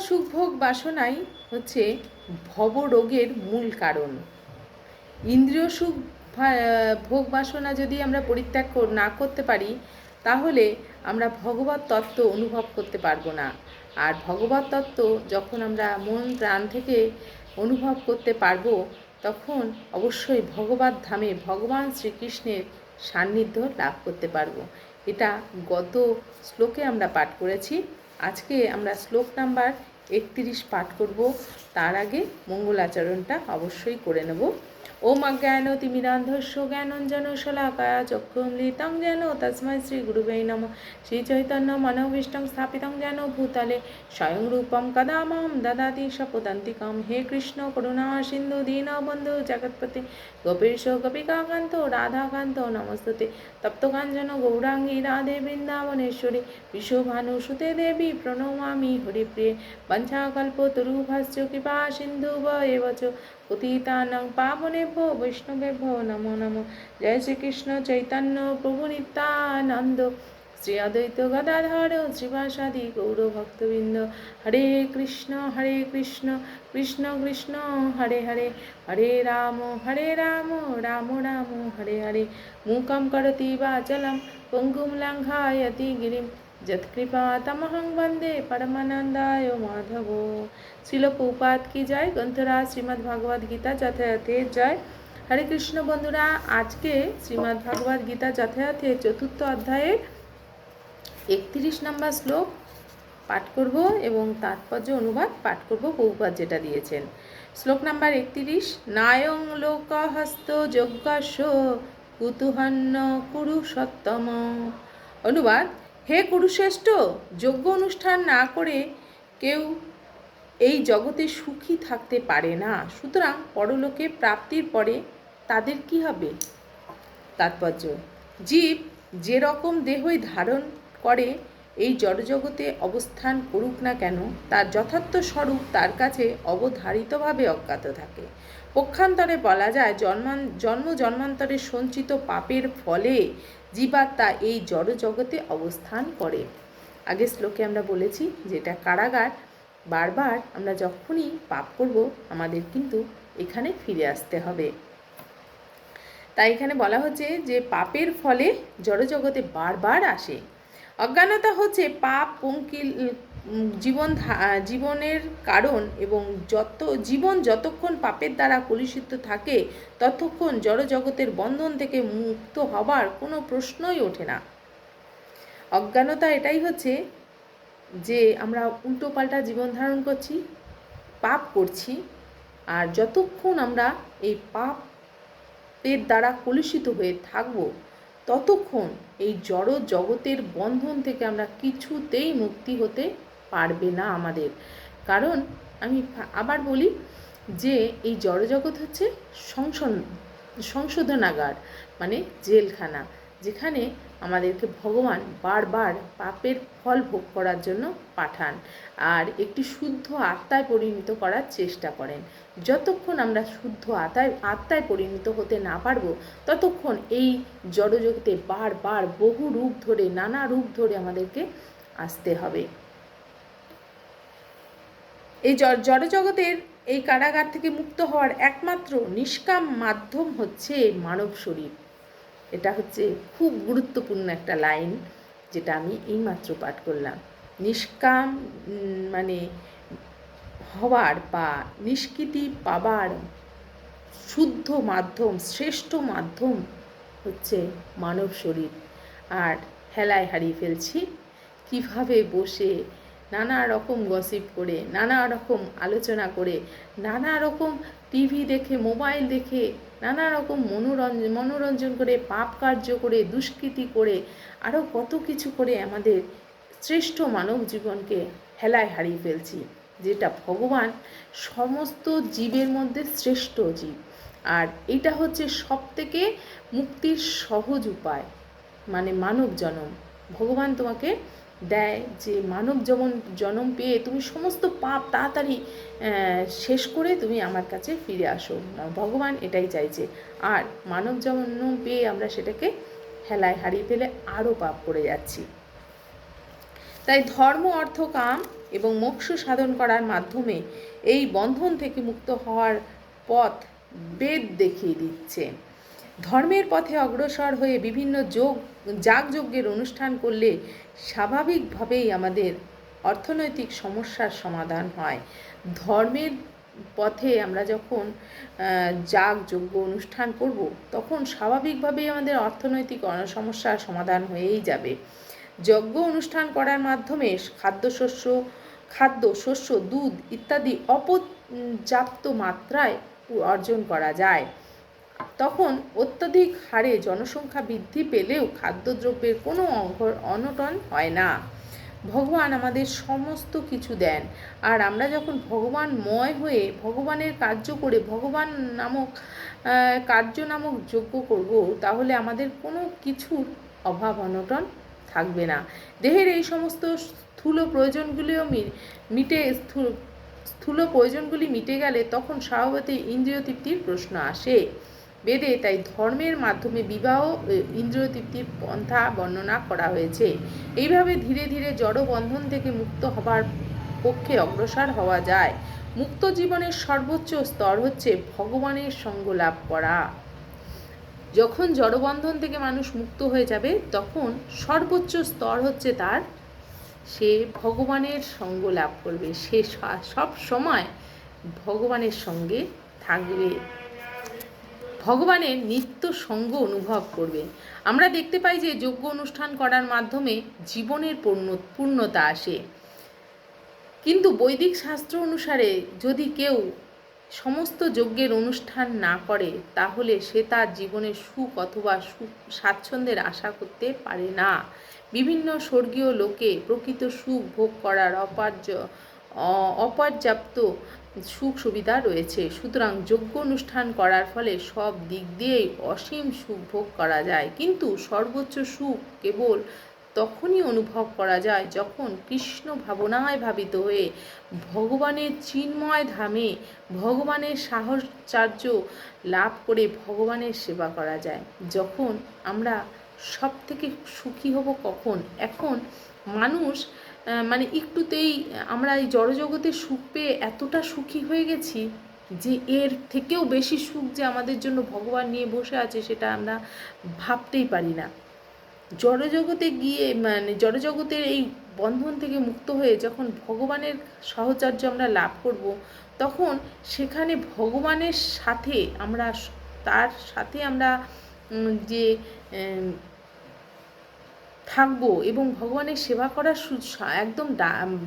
সুখভোগ বাসনাই হচ্ছে ভবরোগের মূল কারণ। ইন্দ্রিয় সুখ ভোগ বাসনা যদি আমরা পরিত্যাগ না করতে পারি, তাহলে আমরা ভগবত তত্ত্ব অনুভব করতে পারব না। আর ভগবত তত্ত্ব যখন আমরা মন, প্রাণ থেকে অনুভব করতে পারব, তখন অবশ্যই ভগবত ধামে ভগবান শ্রীকৃষ্ণের সান্নিধ্য লাভ করতে পারব। এটা গত শ্লোকে আমরা পাঠ করেছি। আজকে আমরা শ্লোক নাম্বার একত্রিশ পাঠ করব। তার আগে মঙ্গলাচরণটা অবশ্যই করে নেব। ওম অজ্ঞান তিমিরান্ধস্য জ্ঞানঞ্জন শলাকায়া চক্ষুমৃতং যেন তস্মৈ শ্রী গুরুবে নম শ্রী চৈতন্য মনোভীষ্টং স্থাপিতং যেন ভূতলে স্বয়ং রূপম কদা মাম দদাতি সপদান্তিকম হে কৃষ্ণ করুণা সিন্ধু দীনবন্ধু জগৎপতি গোপীশ গোপিকাকান্ত রাধাকান্ত নমস্তুতে তপ্তকাঞ্জন গৌরাঙ্গী রাধে বৃন্দাবনেশ্বরী বিশ্বভানুসুতে দেবী প্রণমামি হরিপ্রিয়ে বঞ্ছাকল্প তরুভাষ্য কৃপা সিন্ধু এব চ পতিতানাং পাবনেভ্যো বৈষ্ণবেভ্যো নমো নমো জয় শ্রীকৃষ্ণ চৈতন্য প্রভু নিত্যানন্দ শ্রী অদ্বৈত গদাধর শ্রীবাসাদি গৌর ভক্তবৃন্দ হরে কৃষ্ণ হরে কৃষ্ণ কৃষ্ণ কৃষ্ণ হরে হরে হরে রাম হরে রাম রাম রাম হরে হরে মূকং করতি বাচলম পঙ্গুম লঙ্ঘায়তি গিরিম যৎকৃপা তমহং বন্দে পরমানন্দায় মাধব শিল পৌপাত কি জয় গ্রন্থরাজ শ্রীমদ্ ভগবদ গীতা যথাযথে জয় হরে কৃষ্ণ বন্ধুরা আজকে শ্রীমদ্ ভগবদ গীতা যথাযথে চতুর্থ অধ্যায়ের একত্রিশ নম্বর শ্লোক পাঠ করব এবং তাৎপর্য অনুবাদ পাঠ করব বহুপাত যেটা দিয়েছেন শ্লোক নাম্বার একত্রিশ নায়ং লোকহস্ত যজ্ঞস্য কুতুহন্ন কুরুষোত্তম অনুবাদ হে কুরুশ্রেষ্ঠ, যজ্ঞ অনুষ্ঠান না করে কেউ এই জগতে সুখী থাকতে পারে না। সুতরাং পরলোকে প্রাপ্তির পরে তাদের কি হবে? তাৎপর্য, জীব যেরকম দেহই ধারণ করে, এই জড়জগতে অবস্থান করুক না কেন, তার যথার্থ স্বরূপ তার কাছে অবধারিতভাবে অজ্ঞাত থাকে। পক্ষান্তরে বলা যায়, জন্মান জন্ম জন্মান্তরে সঞ্চিত পাপের ফলে জীবাত্মা এই জড় জগতে অবস্থান করে। আগের শ্লোকে আমরা বলেছি যে এটা কারাগার। বারবার আমরা যখনই পাপ করব, আমাদের কিন্তু এখানে ফিরে আসতে হবে। তাই এখানে বলা হচ্ছে যে পাপের ফলে জড়জগতে বারবার আসে। অজ্ঞানতা হচ্ছে পাপ পঙ্কিল জীবন জীবনের কারণ এবং যত, জীবন যতক্ষণ পাপের দ্বারা কলুষিত থাকে, ততক্ষণ জড়জগতের বন্ধন থেকে মুক্ত হবার কোনো প্রশ্নই ওঠে না। অজ্ঞানতা এটাই হচ্ছে যে, আমরা উল্টো পাল্টা জীবন ধারণ করছি, পাপ করছি, আর যতক্ষণ আমরা এই পাপের দ্বারা কলুষিত হয়ে থাকব, ততক্ষণ এই জড় জগতের বন্ধন থেকে আমরা কিছুতেই মুক্তি হতে পারবে না আমাদের। কারণ আমি আবার বলি যে এই জড়জগৎ হচ্ছে সংশোধন সংশোধনাগার মানে জেলখানা, যেখানে আমাদেরকে ভগবান বারবার পাপের ফল ভোগ করার জন্য পাঠান আর একটি শুদ্ধ আত্মায় পরিণত করার চেষ্টা করেন। যতক্ষণ আমরা শুদ্ধ আত্মায় আত্মায় পরিণত হতে না পারব, ততক্ষণ এই জড়জগতে বারবার বহু রূপ ধরে, নানা রূপ ধরে আমাদেরকে আসতে হবে। এই জড়জগতের এই কারাগার থেকে মুক্ত হওয়ার একমাত্র নিষ্কাম মাধ্যম হচ্ছে মানব শরীর। এটা হচ্ছে খুব গুরুত্বপূর্ণ একটা লাইন যেটা আমি এইমাত্র পাঠ করলাম। নিষ্কাম মানে হওয়ার বা নিষ্কৃতি পাবার শুদ্ধ মাধ্যম, শ্রেষ্ঠ মাধ্যম হচ্ছে মানব শরীর। আর হেলায় হারিয়ে ফেলছি। কীভাবে বসে নানা রকম গসিপ করে, নানা রকম আলোচনা করে, নানা রকম টিভি দেখে মোবাইল দেখে, নানা রকম মনোরঞ্জন মনোরঞ্জন করে, পাপ কার্য করে, দুষ্কৃতি করে আরও কত কিছু করে আমাদের শ্রেষ্ঠ মানব জীবনকে হেলায় হারিয়ে ফেলছি, যেটা ভগবান সমস্ত জীবের মধ্যে শ্রেষ্ঠ জীব। আর এটা হচ্ছে সব থেকে মুক্তির সহজ উপায় মানে মানব জনম। ভগবান তোমাকে দেয় যে মানব যেমন, জনম পেয়ে তুমি সমস্ত পাপ তাড়াতাড়ি শেষ করে তুমি আমার কাছে ফিরে আসো। ভগবান এটাই চাইছে। আর মানব জন্ম পেয়ে আমরা সেটাকে হেলায় হারিয়ে ফেলে আরও পাপ করে যাচ্ছি। তাই ধর্ম, অর্থ, কাম এবং মোক্ষ সাধন করার মাধ্যমে এই বন্ধন থেকে মুক্ত হওয়ার পথ বেদ দেখিয়ে দিচ্ছে। ধর্মের পথে অগ্রসর হয়ে বিভিন্ন যোগ, যাগযজ্ঞের অনুষ্ঠান করলে স্বাভাবিকভাবেই আমাদের অর্থনৈতিক সমস্যার সমাধান হয়। ধর্মের পথে আমরা যখন যাগ যজ্ঞ অনুষ্ঠান করব, তখন স্বাভাবিকভাবেই আমাদের অর্থনৈতিক সমস্যার সমাধান হয়েই যাবে। যজ্ঞ অনুষ্ঠান করার মাধ্যমে খাদ্যশস্য খাদ্য শস্য দুধ ইত্যাদি অপর্যাপ্ত মাত্রায় অর্জন করা যায়। তখন অত্যধিক হারে জনসংখ্যা বৃদ্ধি পেলেও খাদ্যদ্রব্যের কোনো অনটন হয় না। ভগবান আমাদের সমস্ত কিছু দেন। আর আমরা যখন ভগবানময় হয়ে ভগবানের কার্য করে ভগবান নামক কার্য নামক যজ্ঞ করব, তাহলে আমাদের কোনো কিছুর অভাব অনটন থাকবে না। দেহের এই সমস্ত স্থূল প্রয়োজনগুলিও মিটে স্থূল স্থূল প্রয়োজনগুলি মিটে গেলে তখন স্বভাবতই ইন্দ্রিয় তৃপ্তির প্রশ্ন আসে। বেদে তাই ধর্মের মাধ্যমে বিবাহ ইন্দ্রিয় তৃপ্তির পন্থা বর্ণনা করা হয়েছে। এইভাবে ধীরে ধীরে জড় বন্ধন থেকে মুক্ত হবার পক্ষে অগ্রসর হওয়া যায়। মুক্ত জীবনের সর্বোচ্চ স্তর হচ্ছে ভগবানের সঙ্গ লাভ করা। যখন জড়বন্ধন থেকে মানুষ মুক্ত হয়ে যাবে, তখন সর্বোচ্চ স্তর হচ্ছে তার সে ভগবানের সঙ্গ লাভ করবে। সা- সব সময় ভগবানের সঙ্গে থাকবে। ভগবানের নিত্য সঙ্গ অনুভব করবে। আমরা দেখতে পাই যে যজ্ঞ অনুষ্ঠান করার মাধ্যমে জীবনের পূর্ণ, পূর্ণতা আসে। কিন্তু বৈদিক শাস্ত্র অনুসারে যদি কেউ সমস্ত যজ্ঞের অনুষ্ঠান না করে, তাহলে সে তার জীবনের সুখ অথবা সুখ, স্বাচ্ছন্দ্যের আশা করতে পারে না। বিভিন্ন স্বর্গীয় লোকে প্রকৃত সুখ ভোগ করার অপার্য অপর্যাপ্ত সুখ সুবিধা রয়েছে। সুতরাং যোগ্য অনুষ্ঠান করার ফলে সব দিক দিয়েই অসীম সুখ ভোগ করা যায়। কিন্তু সর্বোচ্চ সুখ কেবল তখনই অনুভব করা যায় যখন কৃষ্ণ ভাবনায় ভাবিত হয়ে ভগবানের চিন্ময় ধামে ভগবানের সাহচর্য লাভ করে ভগবানের সেবা করা যায়। যখন আমরা সব থেকে সুখী হব কখন? এখন মানুষ মানে একটুতেই আমরা এই জড়জগতের সুখ পেয়ে এতটা সুখী হয়ে গেছি যে এর থেকেও বেশি সুখ যে আমাদের জন্য ভগবান নিয়ে বসে আছে সেটা আমরা ভাবতেই পারি না। জড়জগতে গিয়ে মানে জড়জগতের এই বন্ধন থেকে মুক্ত হয়ে যখন ভগবানের সাহচর্য আমরা লাভ করব, তখন সেখানে ভগবানের সাথে আমরা, তার সাথে আমরা যে থাকব এবং ভগবানের সেবা করার সু- একদম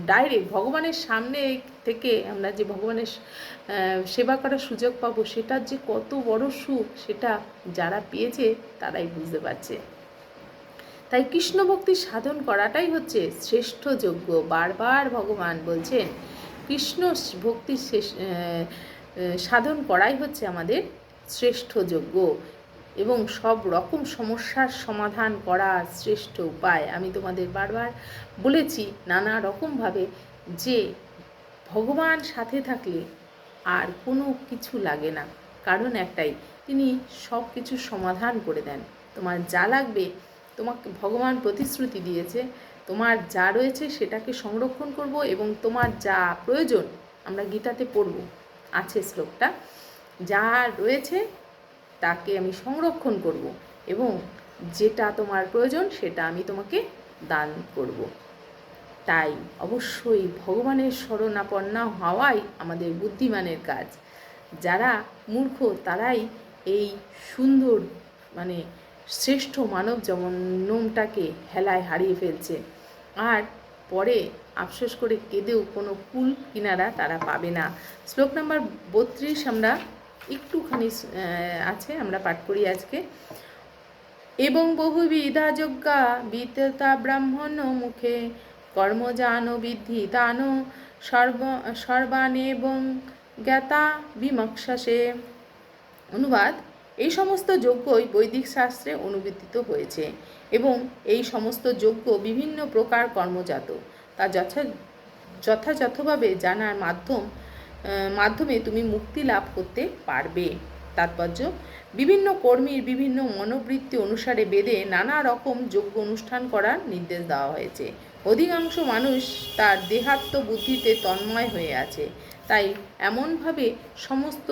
ডাইরেক্ট ভগবানের সামনে থেকে আমরা যে ভগবানের সেবা করার সুযোগ পাবো, সেটার যে কত বড় সুখ, সেটা যারা পেয়েছে তারাই বুঝতে পারছে। তাই কৃষ্ণ ভক্তি সাধন করাটাই হচ্ছে শ্রেষ্ঠ যোগ্য বারবার ভগবান বলছেন, কৃষ্ণ ভক্তি সাধন করাই হচ্ছে আমাদের শ্রেষ্ঠ যজ্ঞ। এবং সব রকম সমস্যার সমাধান করা শ্রেষ্ঠ উপায়। আমি তোমাদের বারবার বলেছি, নানা রকমভাবে যে ভগবান সাথে থাকলে আর কোনো কিছু লাগে না। কারণ একটাই, তিনি সব কিছু সমাধান করে দেন। তোমার যা লাগবে, তোমাকে ভগবান প্রতিশ্রুতি দিয়েছে, তোমার যা রয়েছে সেটাকে সংরক্ষণ করব এবং তোমার যা প্রয়োজন আমরা গীতাতে পড়ব। আছে শ্লোকটা, যা রয়েছে তাকে আমি সংরক্ষণ করব এবং যেটা তোমার প্রয়োজন সেটা আমি তোমাকে দান করব। তাই অবশ্যই ভগবানের শরণাপন্না হওয়াই আমাদের বুদ্ধিমানের কাজ। যারা মূর্খ, তারাই এই সুন্দর মানে শ্রেষ্ঠ মানব জন্মটাকে হেলায় হারিয়ে ফেলছে। আর পরে আফসোস করে কেঁদেও কোনো কুল কিনারা তারা পাবে না। শ্লোক নাম্বার বত্রিশ আমরা একটুখানি আছে, আমরা পাঠ করি আজকে। এবং বহুবিধা যজ্ঞা, বিদ্যতা ব্রাহ্মণ মুখে কর্মজান বিদ্ধি দান সর্ব সর্বান এবং জ্ঞাতা বিমক্ষাসে। অনুবাদ, এই সমস্ত যজ্ঞই বৈদিক শাস্ত্রে অনুবৃত্তিত হয়েছে এবং এই সমস্ত যজ্ঞ বিভিন্ন প্রকার কর্মজাত। তা যথা, যথাযথভাবে জানার মাধ্যম মাধ্যমে তুমি মুক্তি লাভ করতে পারবে। তাৎপর্য, বিভিন্ন কর্মীর বিভিন্ন মনোবৃত্তি অনুসারে বেদে নানা রকম যজ্ঞ অনুষ্ঠান করার নির্দেশ দেওয়া হয়েছে। অধিকাংশ মানুষ তার দেহাত্ম বুদ্ধিতে তন্ময় হয়ে আছে। তাই এমনভাবে সমস্ত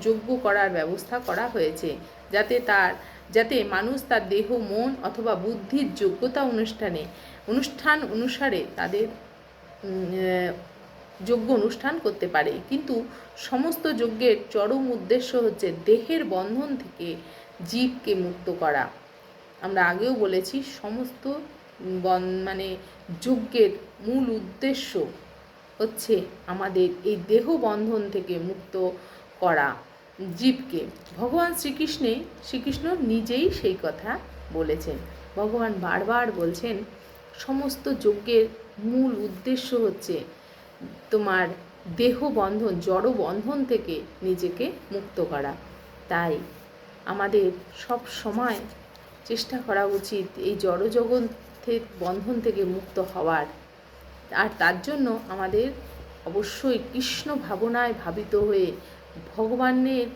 যোগ্য করার ব্যবস্থা করা হয়েছে যাতে তার, যাতে মানুষ তার দেহ, মন অথবা বুদ্ধির যোগ্যতা অনুষ্ঠানে, অনুষ্ঠান অনুসারে তাদের যজ্ঞ অনুষ্ঠান করতে পারে। কিন্তু সমস্ত যজ্ঞের চরম উদ্দেশ্য হচ্ছে দেহের বন্ধন থেকে জীবকে মুক্ত করা। আমরা আগেও বলেছি, সমস্ত মানে যজ্ঞের মূল উদ্দেশ্য হচ্ছে আমাদের এই দেহ বন্ধন থেকে মুক্ত করা, জীবকে। ভগবান শ্রীকৃষ্ণে, শ্রীকৃষ্ণ নিজেই সেই কথা বলেছেন। ভগবান বারবার বলছেন, সমস্ত যজ্ঞের মূল উদ্দেশ্য হচ্ছে তোমার দেহ বন্ধন, জড় বন্ধন থেকে নিজেকে মুক্ত করা। তাই আমাদের সব সময় চেষ্টা করা উচিত এই জড়জগতের বন্ধন থেকে মুক্ত হওয়ার। আর তার জন্য আমাদের অবশ্যই কৃষ্ণ ভাবনায় ভাবিত হয়ে ভগবানের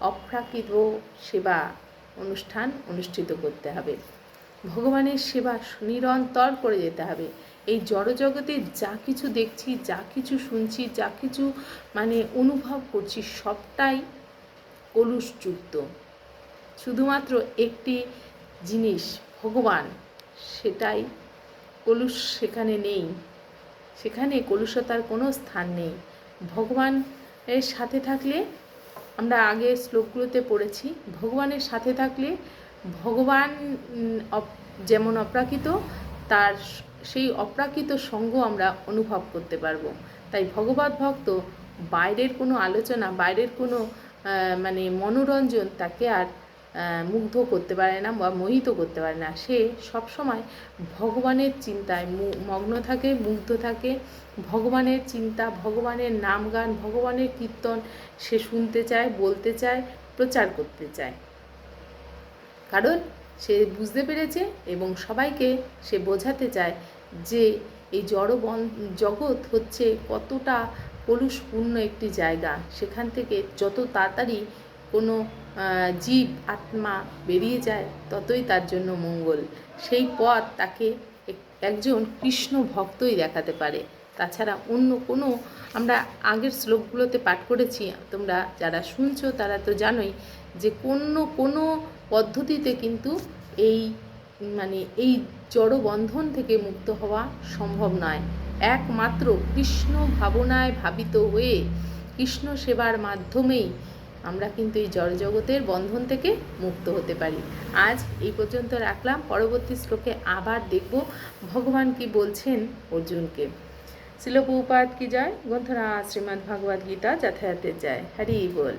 অপ্রাকৃত সেবা অনুষ্ঠান অনুষ্ঠিত করতে হবে। ভগবানের সেবা নিরন্তর করে যেতে হবে। এই জড়জগতে যা কিছু দেখছি, যা কিছু শুনছি, যা কিছু মানে অনুভব করছি, সবটাই কলুষযুক্ত। শুধুমাত্র একটি জিনিস, ভগবান, সেটাই কলুষ সেখানে নেই। সেখানে কলুষতার কোনো স্থান নেই। ভগবানের সাথে থাকলে, আমরা আগে শ্লোকগুলোতে পড়েছি, ভগবানের সাথে থাকলে ভগবান যেমন অপ্রাকৃত, তার সেই অপ্রাকৃত সঙ্গ আমরা অনুভব করতে পারব। তাই ভগবত ভক্ত বাইরের কোনো আলোচনা, বাইরের কোনো মানে মনোরঞ্জন তাকে আর মুগ্ধ করতে পারে না বা মোহিত করতে পারে না। সে সবসময় ভগবানের চিন্তায় মগ্ন থাকে, মুগ্ধ থাকে। ভগবানের চিন্তা, ভগবানের নাম গান, ভগবানের কীর্তন সে শুনতে চায়, বলতে চায়, প্রচার করতে চায়। কারণ সে বুঝতে পেরেছে এবং সবাইকে সে বোঝাতে চায় যে এই জড় বন জগৎ হচ্ছে কতটা কলুষপূর্ণ একটি জায়গা। সেখান থেকে যত তাড়াতাড়ি কোনো জীব, আত্মা বেরিয়ে যায়, ততই তার জন্য মঙ্গল। সেই পথ তাকে এক- একজন কৃষ্ণ ভক্তই দেখাতে পারে। তাছাড়া অন্য কোনো, আমরা আগের শ্লোকগুলোতে পাঠ করেছি, তোমরা যারা শুনছো তারা তো জানোই যে কোনো কোনো পদ্ধতিতে কিন্তু এই মানে এই জড় বন্ধন থেকে মুক্ত হওয়া সম্ভব নয়। একমাত্র কৃষ্ণ ভাবনায় ভাবিত হয়ে কৃষ্ণ সেবার মাধ্যমেই আমরা কিন্তু এই জড়জগতের বন্ধন থেকে মুক্ত হতে পারি। আজ এই পর্যন্ত রাখলাম। পরবর্তী শ্লোকে আবার দেখব। ভগবান কি বলছেন অর্জুনকে। শিল প্রভুপাত কি যায় গ্রন্থরা শ্রীমদ্ ভগবদ গীতা যথাযথের যায় হরি বল।